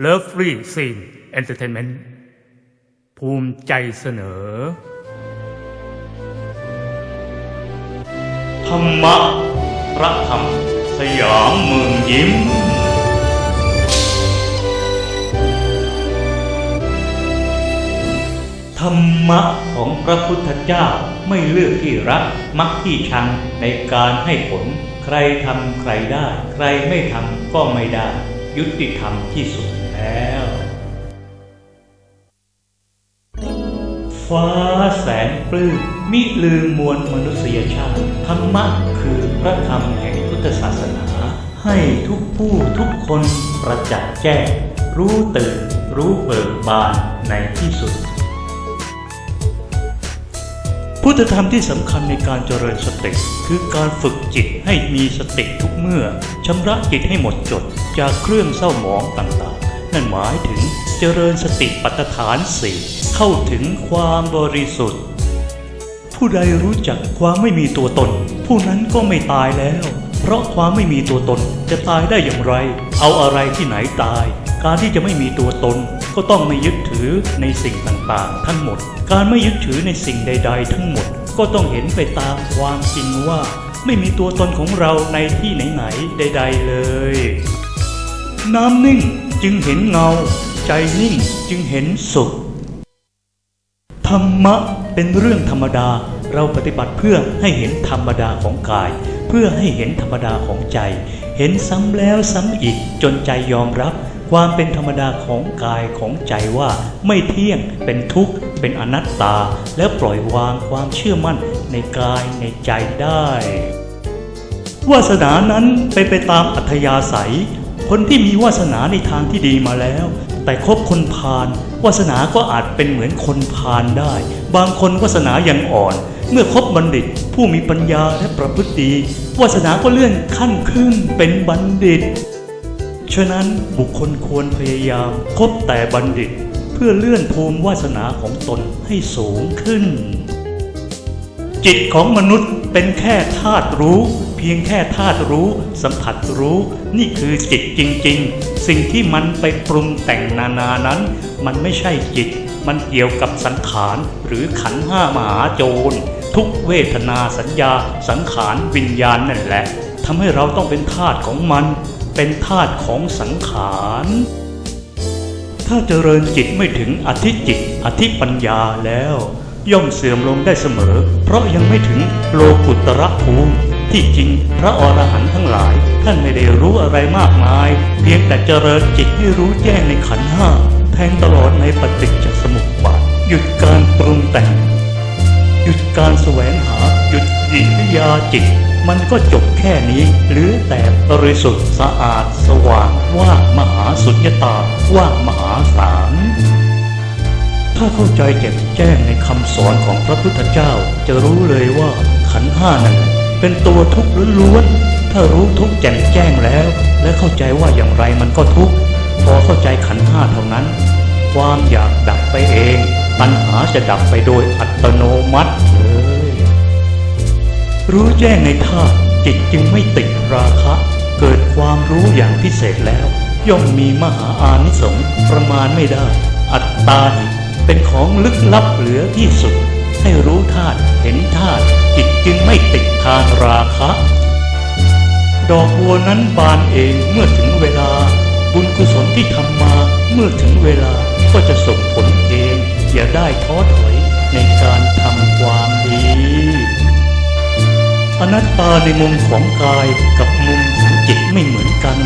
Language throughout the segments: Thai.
เลิฟฟรีซีนเอนเตอร์เทนเมนต์ภูมิใจเสนอ ธรรมะพระธรรม สยามเมืองยิ้ม ธรรมะของพระพุทธเจ้าไม่เลือกที่รัก มักที่ชังในการให้ผล ใครทำใครได้ ใครไม่ทำก็ไม่ได้ ยุติธรรมที่สุด แล้ว ฟ้าแสนปลื้มมิลืมมวลมนุษยชาติ ธรรมะคือพระธรรมแห่งพุทธศาสนา ให้ทุกผู้ทุกคนประจักษ์แจ้ง รู้ตื่น รู้เบิกบานในที่สุด พุทธธรรมที่สำคัญในการเจริญสติคือการฝึกจิตให้มีสติทุกเมื่อชำระจิตให้หมดจดจากเครื่องเศร้าหมองต่าง นั่นหมายถึงเจริญสติปัฏฐานสี่เข้าถึงความบริสุทธิ์ ผู้ใดรู้จักความไม่มีตัวตน ผู้นั้นก็ไม่ตายแล้ว เพราะความไม่มีตัวตนจะตายได้อย่างไร เอาอะไรที่ไหนตาย การที่จะไม่มีตัวตนก็ต้องไม่ยึดถือในสิ่งต่างๆ ทั้งหมด การไม่ยึดถือในสิ่งใด ๆ ทั้งหมด ก็ต้องเห็นไปตามความจริงว่า ไม่มีตัวตนของเราในที่ไหนๆใด ๆ เลย น้ำนิ่ง จึงเห็นเงา ใจนิ่งจึงเห็นสุข ธรรมะเป็นเรื่องธรรมดาเราปฏิบัติเพื่อให้เห็นธรรมดาของกาย เพื่อให้เห็นธรรมดาของใจ เห็นซ้ำแล้วซ้ำอีกจนใจยอมรับ ความเป็นธรรมดาของกายของใจว่าไม่เที่ยงเป็นทุกข์เป็นอนัตตา แล้วปล่อยวางความเชื่อมั่นในกายในใจได้วาสนานั้นเป็นไปตามอัธยาศัย คนที่มีวาสนาในทางที่ดีมาแล้ว แต่คบคนพาลวาสนาก็อาจเป็นเหมือนคนพาลได้ บางคนวาสนายังอ่อน เมื่อคบบัณฑิต ผู้มีปัญญาและประพฤติดีวาสนาก็เลื่อนขั้นขึ้นเป็นบัณฑิต ฉะนั้นบุคคลควรพยายามคบแต่บัณฑิต เพื่อเลื่อนภูมิวาสนาของตนให้สูงขึ้น จิตของมนุษย์เป็นแค่ธาตุรู้ พียงแค่ธาตุรู้ สัมผัสรู้ นี่คือจิตจริง ๆ สิ่งที่มันไปปรุงแต่งนานานั้น มันไม่ใช่จิต มันเกี่ยวกับสังขารหรือขันห้ามหาโจร ทุกเวทนาสัญญา สังขารวิญญาณนั่นแหละทำให้เราต้องเป็นทาสของมัน เป็นทาสของสังขารถ้าเจริญจิตไม่ถึงอธิจิต อธิปัญญาแล้ว ย่อมเสื่อมลงได้เสมอ เพราะยังไม่ถึงโลกุตระภูมิ ที่จริงพระอรหันต์ทั้งหลาย ท่านไม่ได้รู้อะไรมากมาย เพียงแต่เจริญจิตให้รู้แจ้งในขันห้าแทงตลอดในปฏิจจสมุปบาทหยุดการปรุงแต่ง หยุดการแสวงหา หยุดจิตวิทยาจิต มันก็จบแค่นี้เหรือแต่บริสุทธิ์สะอาดสว่างว่างมหาสุญญตาว่างมหาศาลถ้าเข้าใจแจ่มแจ้งในคำสอนของพระพุทธเจ้า จะรู้เลยว่าขันห้านั้น เป็นตัวทุกข์ล้วนๆถ้ารู้ทุกข์แจ่มแจ้งแล้ว และเข้าใจว่าอย่างไรมันก็ทุกข์พอเข้าใจขันห้าเท่านั้น ความอยากดับไปเอง ปัญหาจะดับไปโดยอัตโนมัติเลยรู้แจ้งในธาตุจิตจึงไม่ติดราคะ เกิดความรู้อย่างพิเศษแล้ว ย่อมมีมหาอานิสงส์ประมาณไม่ได้ อัตตาหิเป็นของลึกลับเหลือที่สุด ให้รู้ธาตุเห็น ทางราคะ ดอกบัวนั้นบานเองเมื่อถึงเวลา บุญกุศลที่ทำมาเมื่อถึงเวลาก็จะส่งผลเอง อย่าได้ท้อถอยในการทำความดีอนัตตาในมุมของกายกับมุมของจิตไม่เหมือนกัน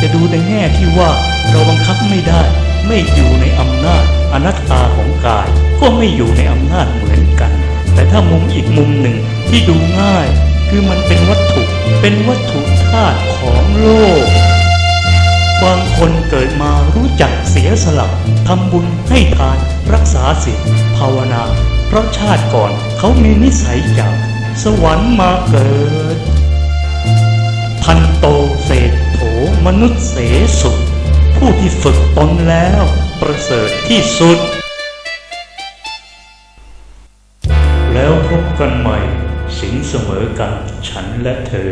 จะดูในแง่ที่ว่าเราบังคับไม่ได้ ไม่อยู่ในอำนาจอนัตตาของกาย ก็ไม่อยู่ในอำนาจเหมือนกัน แต่ถ้ามุมอีกมุมหนึ่งที่ดูง่าย คือมันเป็นวัตถุ เป็นวัตถุธาตุของโลก บางคนเกิดมารู้จักเสียสละทำบุญให้ทาน รักษาศีลภาวนา เพราะชาติก่อนเขามีนิสัยจากสวรรค์มาเกิด พันโตเศษโถมนุษย์เสสุผู้ที่ฝึกตนแล้ว ประเสริฐที่สุด กันใหม่ สิงเสมอกันฉันและเธอ